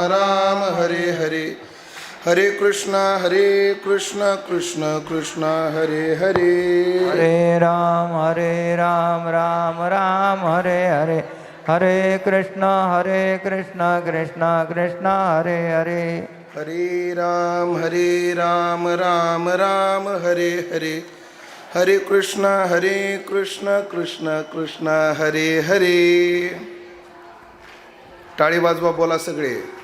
राम हरे हरे. हरे कृष्ण हरे कृष्ण कृष्ण कृष्ण हरे हरे. हरे राम हरे राम राम राम हरे हरे. हरे कृष्ण हरे कृष्ण कृष्ण कृष्ण हरे हरे. हरे राम हरे राम राम राम हरे हरे. हरे कृष्ण हरे कृष्ण कृष्ण कृष्ण हरे हरे. टाळी वाजवा बोला सगळे.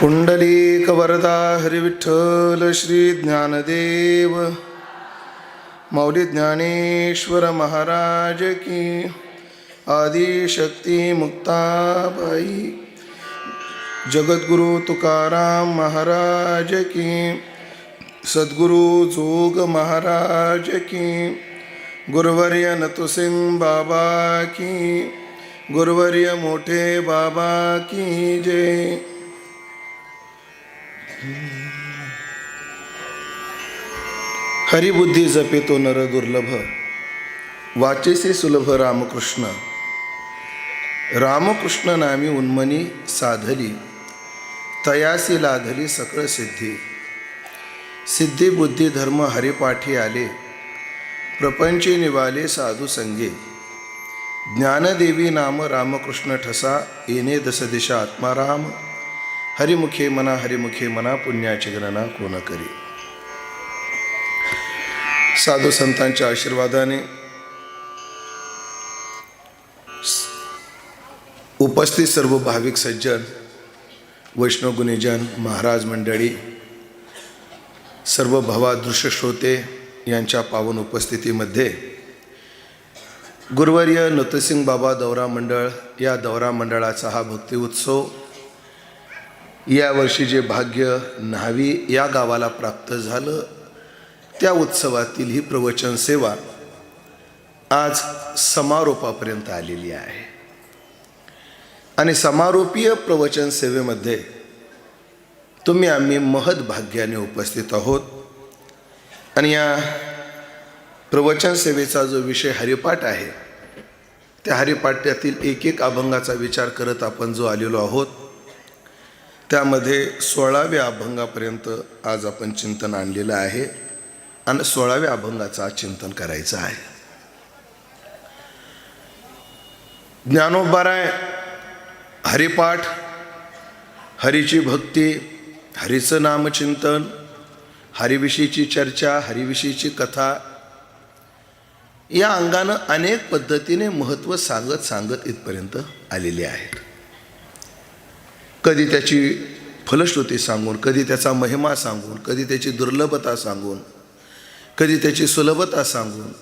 पुंडलीक वरदा हरिविठ्ठल श्री ज्ञानदेव मौली ज्ञानेश्वर महाराज की आदिशक्ती मुक्ताबाई जगद्गुरु तुकाराम महाराज की सद्गुरु जोग महाराज की गुरुवर्य नतुसिंग बाबा की गुरुवर्य मोठे बाबा की जय। हरिबुद्धी जपितो नर दुर्लभ. वाचेसे सुलभ रामकृष्ण. रामकृष्ण नामी उन्मनी साधली. तयासी लाधली सकळ सिद्धी. सिद्धी बुद्धी धर्म हरिपाठी आले. प्रपंचे निवाले साधू संगे. ज्ञानदेवी नाम रामकृष्ण ठसा येणे दस दिशा आत्माराम हरिमुखे मना हरिमुखे मना पुण्याची गणना कोण करी? साधू संतांच्या आशीर्वादाने उपस्थित सर्व भाविक सज्जन वैष्णव गुणीजन महाराज मंडळी सर्व भवादृश्य श्रोते यांच्या पावन उपस्थितीमध्ये गुरुवर्य नतसिंग बाबा दौरा मंडळ या दौरा मंडळाचा हा भक्ती उत्सव यावर्षी जे भाग्य न्हावी या गावाला प्राप्त झालं त्या उत्सवातील ही प्रवचन सेवा आज समारोपापर्यंत आलेली आहे. आणि समारोपीय प्रवचन सेवेमध्ये तुम्ही आम्ही महद भाग्याने उपस्थित आहोत. आणि या प्रवचन सेवेचा जो विषय हरिपाठ आहे त्या हरिपाठ्यातील एक एक अभंगाचा विचार करत आपण जो आलेलो आहोत त्यामध्ये सोळाव्या अभंगापर्यंत आज आपण चिंतन आणलेलं आहे आणि सोळाव्या अभंगाचा चिंतन करायचं आहे. ज्ञानोबाराय हरिपाठ हरीची भक्ती हरीचं नामचिंतन हरिविषयीची चर्चा हरिविषयीची कथा या अंगानं अनेक पद्धतीने महत्त्व सांगत सांगत इथपर्यंत आलेले आहेत. कधी त्याची फलश्रुती सांगून कधी त्याचा महिमा सांगून कधी त्याची दुर्लभता सांगून कधी त्याची सुलभता सांगून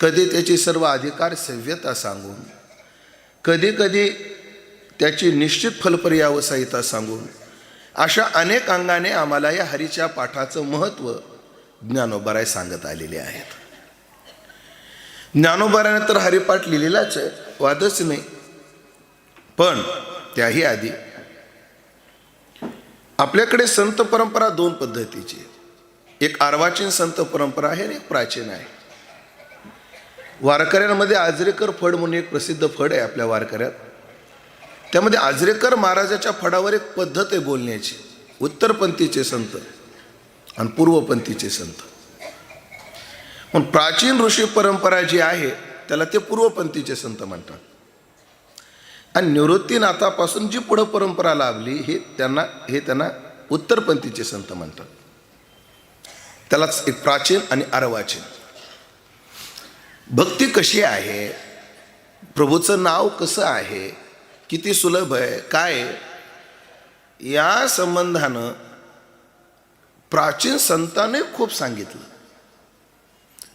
कधी त्याची सर्व अधिकार सव्यता सांगून कधी कधी त्याची निश्चित फलपर्यावसायिता सांगून अशा अनेक अंगाने आम्हाला या हरीच्या पाठाचं महत्त्व ज्ञानोबराय सांगत आलेले आहेत. ज्ञानोबराने तर हरिपाठ लिहिलेलाच आहे वादच नाही. पण त्याही आधी आपल्याकडे संत परंपरा दोन पद्धतीची आहे. एक अर्वाचीन संत परंपरा आहे आणि एक प्राचीन आहे. वारकऱ्यांमध्ये आजरेकर फड म्हणून एक प्रसिद्ध फड आहे आपल्या वारकऱ्यात. त्यामध्ये आजरेकर महाराजाच्या फडावर एक पद्धत आहे बोलण्याची. उत्तरपंथीचे संत आणि पूर्वपंथीचे संत. पण प्राचीन ऋषी परंपरा जी आहे त्याला ते पूर्वपंथीचे संत म्हणतात. आणि निवृत्तीनाथापासून जी पुढं परंपरा लाभली हे त्यांना हे त्यांना उत्तरपंथीचे संत म्हणतात. त्यालाच एक प्राचीन आणि अर्वाचीन भक्ती कशी आहे? प्रभूचं नाव कसं आहे? किती सुलभ आहे? काय या संबंधानं प्राचीन संतांनी खूप सांगितलं.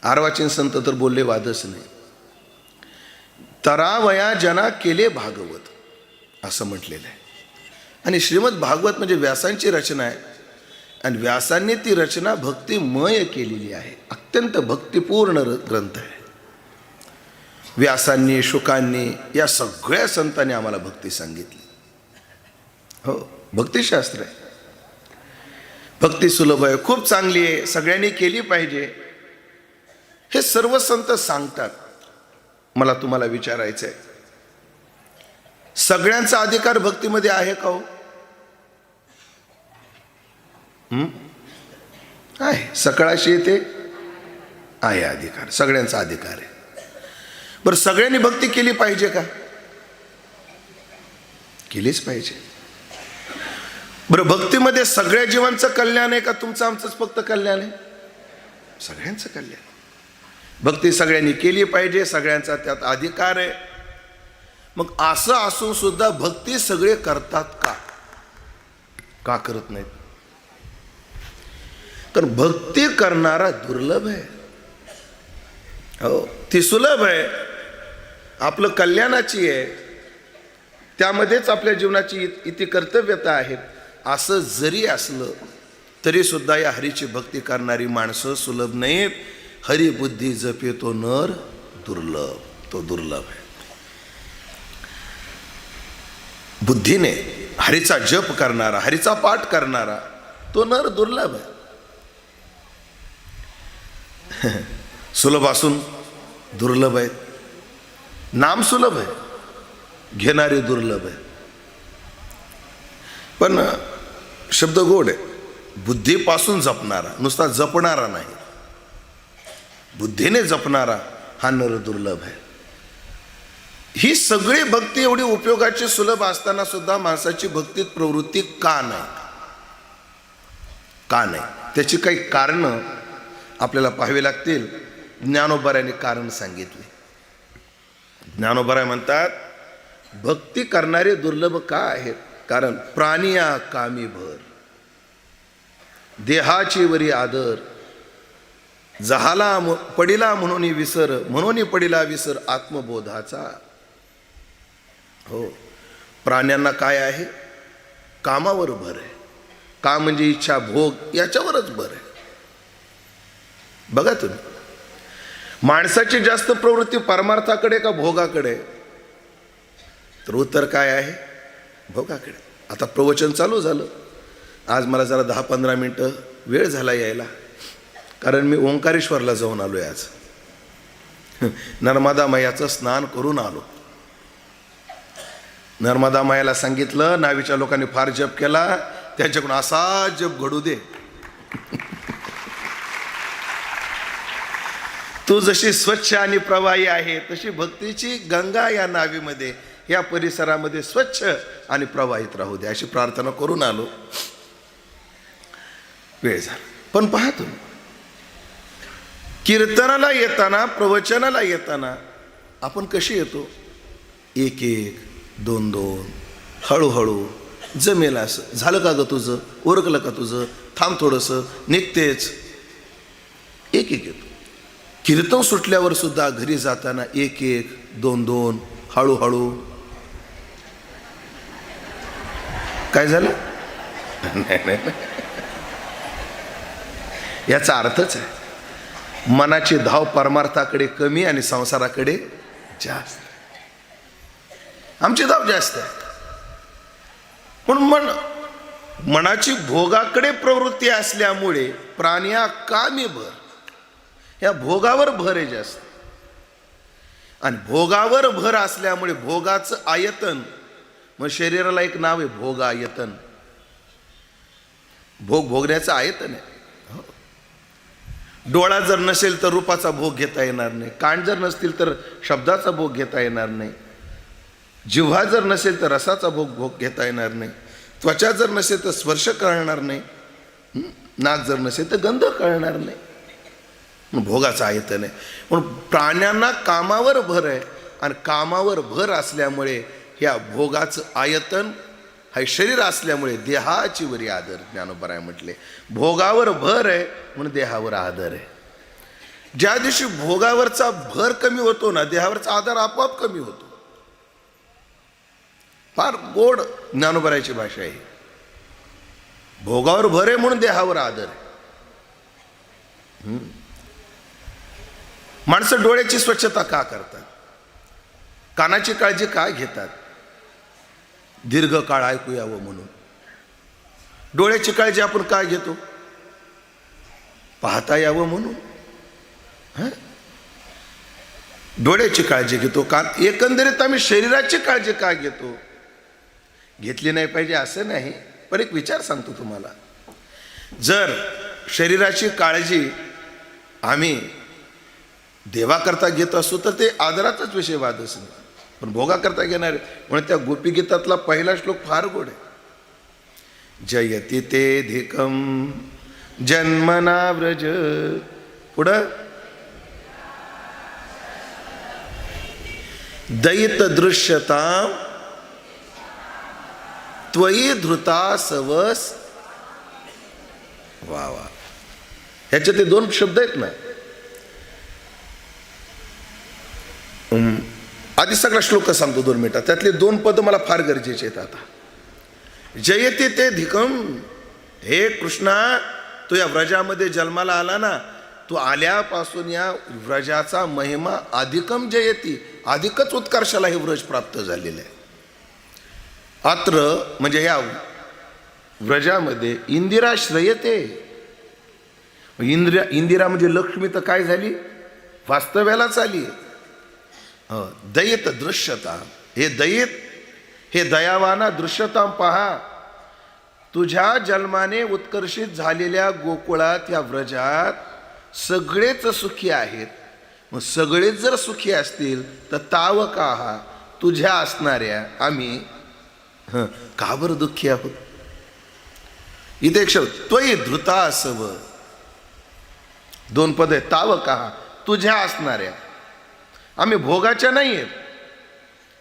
आरवाचीन संत तर बोलले वादच नाही. तरावया जना केले भागवत असं म्हटलेलं आहे. आणि श्रीमद भागवत म्हणजे व्यासांची रचना आहे. आणि व्यासांनी ती रचना भक्तिमय केलेली आहे. अत्यंत भक्तिपूर्ण र- ग्रंथ आहे. व्यासांनी शुकांनी या सगळ्या संतांनी आम्हाला भक्ती सांगितली. हो भक्तिशास्त्र आहे. भक्ती सुलभ आहे खूप चांगली आहे सगळ्यांनी केली पाहिजे. हे सर्व संत सांगतात. मला तुम्हाला विचारायचं आहे सगळ्यांचा अधिकार भक्तीमध्ये आहे का हो? आहे. सकाळाशी येते आहे अधिकार. सगळ्यांचा अधिकार आहे. बरं सगळ्यांनी भक्ती केली पाहिजे का? केलीच पाहिजे. बरं भक्तीमध्ये सगळ्या जीवांचं कल्याण आहे का? तुमचं आमचंच फक्त कल्याण आहे? सगळ्यांचं कल्याण भक्ती सगळ्यांनी केली पाहिजे सगळ्यांचा त्यात अधिकार आहे. मग असं असून सुद्धा भक्ती सगळे करतात का? का करत नाहीत? कारण भक्ती करणारा दुर्लभ आहे. हो ती सुलभ आहे. आपलं कल्याणाची आहे. त्यामध्येच आपल्या जीवनाची इति कर्तव्यता आहेत असं जरी असलं तरी सुद्धा या हरीची भक्ती करणारी माणसं सुलभ नाहीत. हरिबुद्धी जपे तो नर दुर्लभ तो दुर्लभ आहे. बुद्धीने हरीचा जप करणारा हरीचा पाठ करणारा तो नर दुर्लभ आहे. सुलभ असून दुर्लभ आहेत नाम सुलभ आहे. घेणारे दुर्लभ आहे. पण शब्द गोड आहे. बुद्धीपासून जपणारा नुसता जपणारा नाही. बुद्धीने जपणारा हा नर दुर्लभ आहे. ही सगळी भक्ती एवढी उपयोगाची सुलभ असताना सुद्धा माणसाची भक्तीत प्रवृत्ती का नाही? का नाही? त्याची काही कारणं आपल्याला पाहावी लागतील. ज्ञानोबराने कारण सांगितले. ज्ञानोबराय म्हणतात भक्ती करणारे दुर्लभ का आहेत? कारण प्राणिया कामी भर. देहाची वरी आदर जहाला पडिला म्हणून विसर म्हणून पडिला विसर आत्मबोधाचा. हो प्राण्यांना काय आहे? कामावर भर आहे. का म्हणजे इच्छा भोग याच्यावरच भर आहे. बघा तुम्ही. माणसाची जास्त प्रवृत्ती परमार्थाकडे का भोगाकडे? तर उत्तर काय आहे? भोगाकडे. आता प्रवचन चालू झालं. आज मला जरा दहा पंधरा मिनटं वेळ झाला यायला. कारण मी ओंकारेश्वरला जाऊन आलो आहे आज. नर्मदा मैयाचं स्नान करून आलो. नर्मदा मायाला सांगितलं नावीच्या लोकांनी फार जप केला त्यांच्याकडून असा जप घडू दे. तू जशी स्वच्छ आणि प्रवाही आहे तशी भक्तीची गंगा या नावीमध्ये या परिसरामध्ये स्वच्छ आणि प्रवाहित राहू दे. अशी प्रार्थना करून आलो. वेळ झाला. पण पाहतो कीर्तनाला येताना प्रवचनाला येताना आपण कशी येतो? एक एक दोन दोन हळूहळू. जमेल असं. झालं का ग तुझं? ओरकलं का तुझं? थांब थोडंसं. निघतेच. एक एक येतो. कीर्तन सुटल्यावर सुद्धा घरी जाताना एक एक दोन दोन हळूहळू. काय झालं? नाही नाही. याचा अर्थच आहे. मनाची धाव परमार्थाकडे कमी आणि संसाराकडे जास्त. आमची धाव जास्त आहे पण मन मनाची भोगाकडे प्रवृत्ती असल्यामुळे प्राण्या कामी भर. या भोगावर भर आहे जास्त. आणि भोगावर भर असल्यामुळे भोगाचं आयतन मग शरीराला एक नाव आहे भोग आयतन भोग भोगण्याचं आयतन आहे. डोळा जर नसेल तर रूपाचा भोग घेता येणार नाही. कान जर नसतील तर शब्दाचा भोग घेता येणार नाही. जिव्हा जर नसेल तर रसाचा भोग भोग घेता येणार नाही. त्वचा जर नसेल तर स्पर्श कळणार नाही. नाक जर नसेल तर गंध कळणार नाही. भोगाचा भोगाचं आयतन आहे म्हणून प्राण्यांना कामावर भर आहे. आणि कामावर भर असल्यामुळे ह्या भोगाचं आयतन हे शरीर असल्यामुळे देहाची वरी आदर ज्ञानोबराय म्हटले. भोगावर भर आहे म्हणून देहावर आदर आहे. ज्या दिवशी भोगावरचा भर कमी होतो ना देहावरचा आधार आपोआप कमी होतो. फार गोड ज्ञानोबरायची भाषा आहे भोगावर भर आहे म्हणून देहावर आदर आहे. माणसं डोळ्याची स्वच्छता का करतात? कानाची काळजी का घेतात? दीर्घकाळ ऐकू यावं म्हणून. डोळ्याची काळजी आपण का घेतो? पाहता यावं म्हणून. हां? डोळ्याची काळजी घेतो. का एकंदरीत आम्ही शरीराची काळजी का घेतो? घेतली नाही पाहिजे असं नाही पण एक विचार सांगतो तुम्हाला. जर शरीराची काळजी आम्ही देवाकरता घेत असू तर ते आदराचाच विषय वादच नाही. पण भोगाकरता घेणार. आहे. म्हणून त्या गोपीगीतातला पहिला श्लोक फार गोड आहे. जयती ते धिकम जन्मना व्रज. पुढं? दैत दृश्यता त्वयी धृता सवस. वा वा. ह्याचे ते दोन शब्द आहेत ना? आधी सगळा श्लोक सांगतो दोन मिनिटात त्यातले दोन पद मला फार गरजेचे आहेत आता. जयते ते धिकम हे कृष्णा तू या व्रजामध्ये जन्माला आला ना तू आल्यापासून या व्रजाचा महिमा अधिकम जयती. अधिकच उत्कर्षाला हे व्रज प्राप्त झालेलं आहे. अत्र म्हणजे ह्या व्रजामध्ये इंदिरा श्रयते. इंदिरा इंदिरा म्हणजे लक्ष्मी तर काय झाली? वास्तव्यालाच आली. दयित दृश्यता हे दयित हे दयावाना दृश्यता पहा तुझ्या जन्माने उत्कर्षित झालेल्या गोकुळात या व्रजात सगळेच सुखी आहेत मग सगळेच जर सुखी असतील तर ताव का हा तुझ्या असणाऱ्या आम्ही हं, का बरं दुःखी आहोत इथे एक शब्द त्वयी धृता असव दोन पद आहे ताव का तुझ्या असणाऱ्या आम्ही भोगाच्या नाही आहेत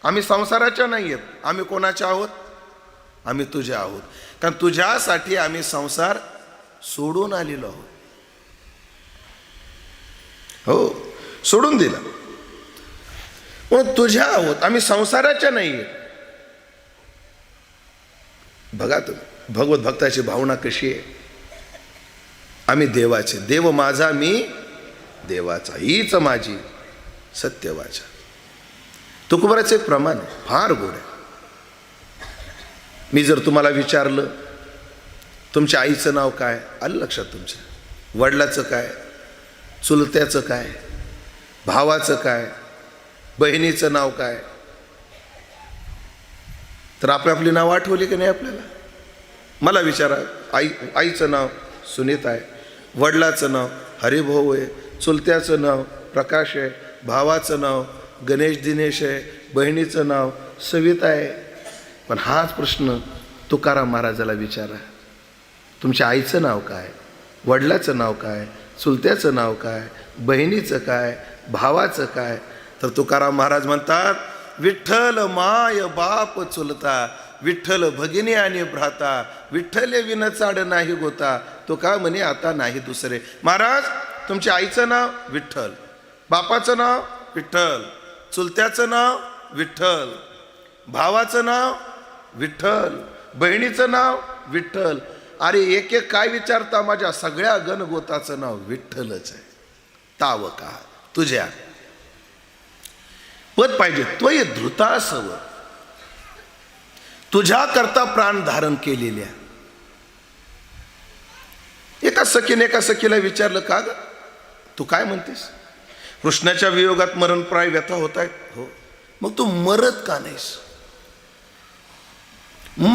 आम्ही संसाराच्या नाही आहेत आम्ही कोणाच्या आहोत? आम्ही तुझ्या आहोत. कारण तुझ्यासाठी आम्ही संसार सोडून आलेलो आहोत. हो सोडून दिला. म्हणून तुझ्या आहोत. आम्ही संसाराच्या नाही आहेत बघा तुम्ही भगवत भक्ताची भावना कशी आहे? आम्ही देवाचे. देव माझा मी देवाचा. हीच माझी. सत्यवाचा. तुकोबराचं एक प्रमाण आहे फार गोड आहे. मी जर तुम्हाला विचारलं तुमच्या आईचं नाव काय? आलं लक्षात तुमच्या. वडिलाचं काय? चुलत्याचं काय? भावाचं काय? बहिणीचं नाव काय? तर आपली आपली नाव आठवली की नाही आपल्याला? मला विचारा आई आईचं नाव सुनीता आहे वडिलाचं नाव हरिभाऊ आहे चुलत्याचं नाव प्रकाश आहे भावाचं नाव गणेश दिनेश आहे बहिणीचं नाव सविता आहे. पण हाच प्रश्न तुकाराम महाराजाला विचारा. तुमच्या आईचं नाव काय? वडिलाचं नाव काय? चुलत्याचं नाव काय? बहिणीचं काय? भावाचं काय? तर तुकाराम महाराज म्हणतात विठ्ठल माय बाप चुलता विठ्ठल भगिनी आणि भ्राता विठ्ठले विन चाड नाही गोता तो का म्हणे आता नाही दुसरे. महाराज तुमच्या आईचं नाव विठ्ठल. बापाचं नाव विठ्ठल चुलत्याचं नाव विठ्ठल भावाचं नाव विठ्ठल बहिणीचं नाव विठ्ठल. अरे एक एक काय विचारता माझ्या सगळ्या गणगोताचं नाव विठ्ठलच आहे. ताव का तुझ्या. पद पाहिजे त्वय धृतासव. तुझ्या करता प्राण धारण केलेल्या. एका सखीने एका सखीला विचारलं का ग? तू काय म्हणतेस? कृष्णाच्या वियोगात मरणप्राय व्यथा होत आहेत हो. मग तू मरत का नाहीस?